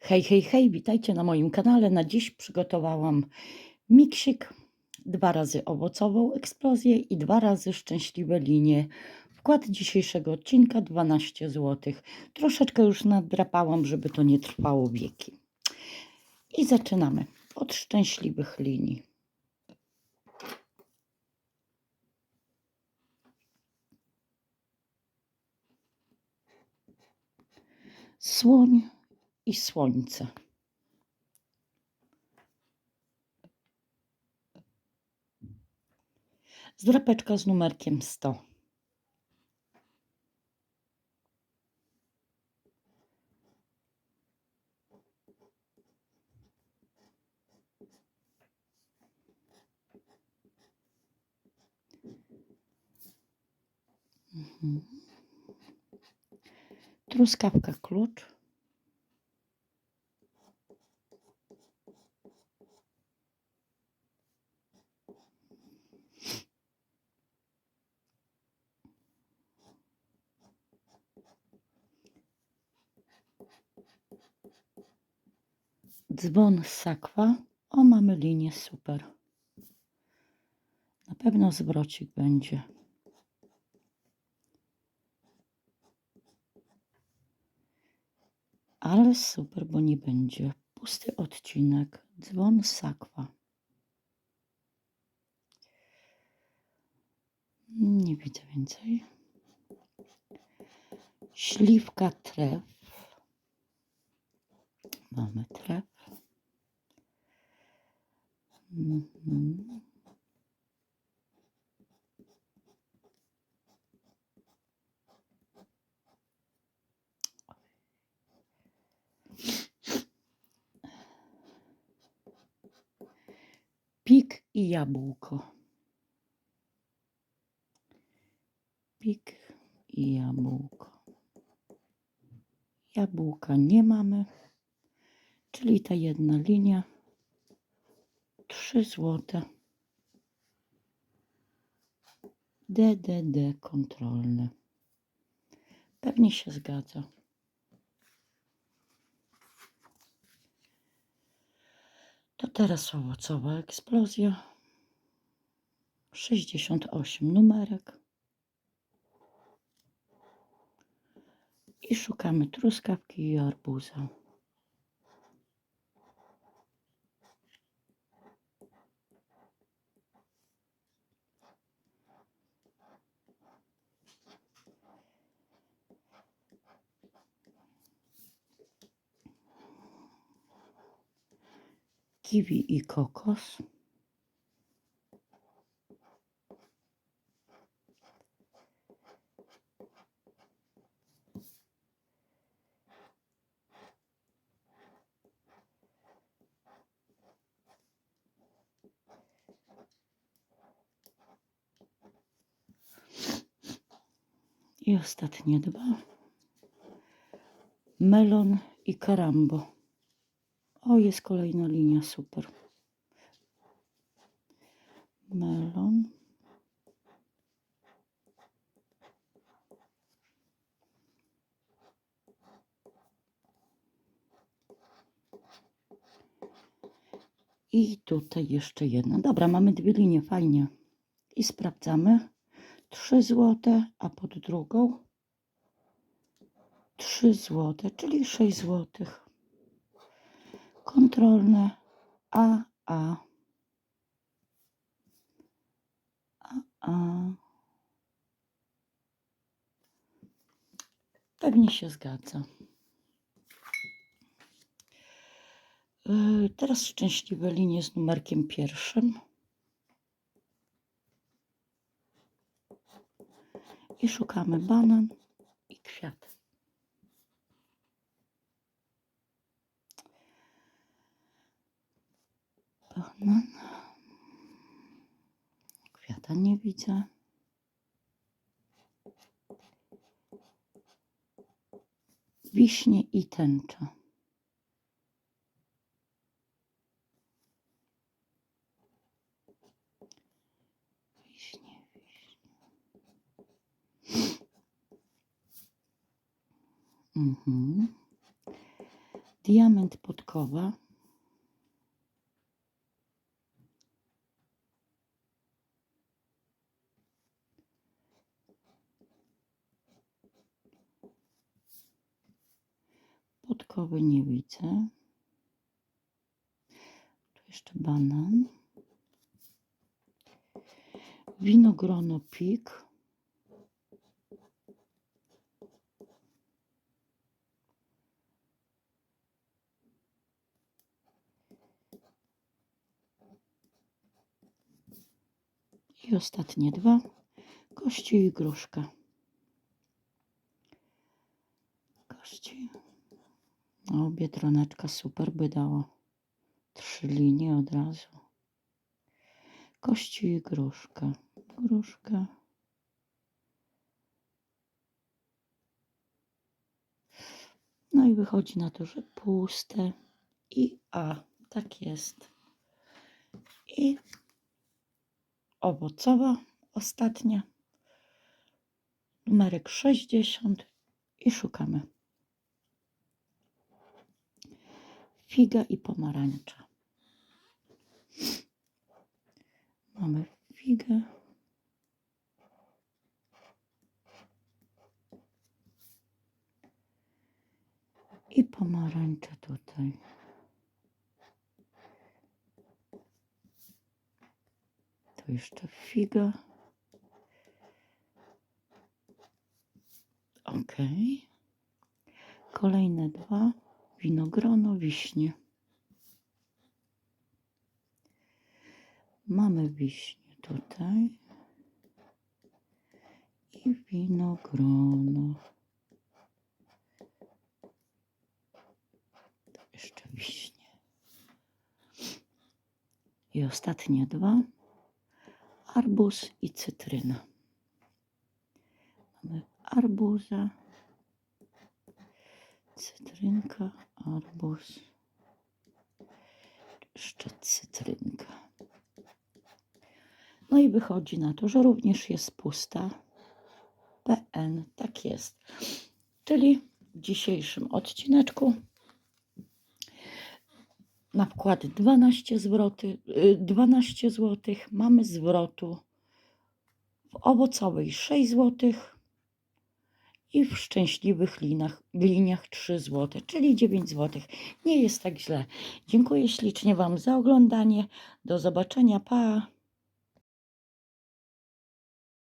Hej, hej, hej, witajcie na moim kanale. Na dziś przygotowałam miksik, dwa razy owocową eksplozję i dwa razy szczęśliwe linie. Wkład dzisiejszego odcinka 12 zł. Troszeczkę już nadrapałam, żeby to nie trwało wieki. I zaczynamy od szczęśliwych linii. Słoń i słońce. Zdrapeczka z numerkiem 100. Mhm. Truskawka klucz. Dzwon sakwa. O, mamy linię super. Na pewno zwrocik będzie. Ale super, bo nie będzie. Pusty odcinek. Dzwon sakwa. Nie widzę więcej. Śliwka tref. Mamy. Mhm. Pik i jabłko. Pik i jabłko. Jabłka nie mamy, czyli ta jedna linia. 3 złote. DDD kontrolne. Pewnie się zgadza. To teraz owocowa eksplozja. 68 numerek. I szukamy truskawki i arbuza. Kiwi i kokos. I ostatnie dwa. Melon i karambo. Jest kolejna linia, super. Melon. I tutaj jeszcze jedna. Dobra, mamy dwie linie, fajnie. I sprawdzamy. 3 złote, a pod drugą 3 złote, czyli 6 złotych. Kontrolne A, A. A. Pewnie się zgadza. Yy, Teraz szczęśliwe linie z numerkiem pierwszym. I szukamy banan i kwiat. Banan. Kwiata nie widzę. Wiśnie i tęcza. Wiśnie, wiśnie. Mhm. Diament podkowa. Podkowy nie widzę. Tu jeszcze banan. Winogrono pik. I ostatnie dwa. Kości i gruszka. Kości. O, biedroneczka super by dała. Trzy linie od razu. Kości i gruszka. Gruszka. No i wychodzi na to, że puste. I A. Tak jest. I owocowa ostatnia. Numerek 60 i szukamy. Figa i pomarańcza. Mamy figę. I pomarańcze tutaj. Tu jeszcze figa. Ok. Kolejne dwa. Winogrono, wiśnie. Mamy wiśnie tutaj. I winogrono. Jeszcze wiśnie. I ostatnie dwa. Arbuz i cytryna. Mamy arbuza, cytrynka, arbuz, jeszcze cytrynka. No i wychodzi na to, że również jest pusta. PN, tak jest. Czyli w dzisiejszym odcineczku na wkład 12 zwroty, y, 12 zł mamy zwrotu w owocowej 6 zł i w szczęśliwych linach, liniach 3 zł, czyli 9 zł. Nie jest tak źle. Dziękuję ślicznie Wam za oglądanie. Do zobaczenia. Pa!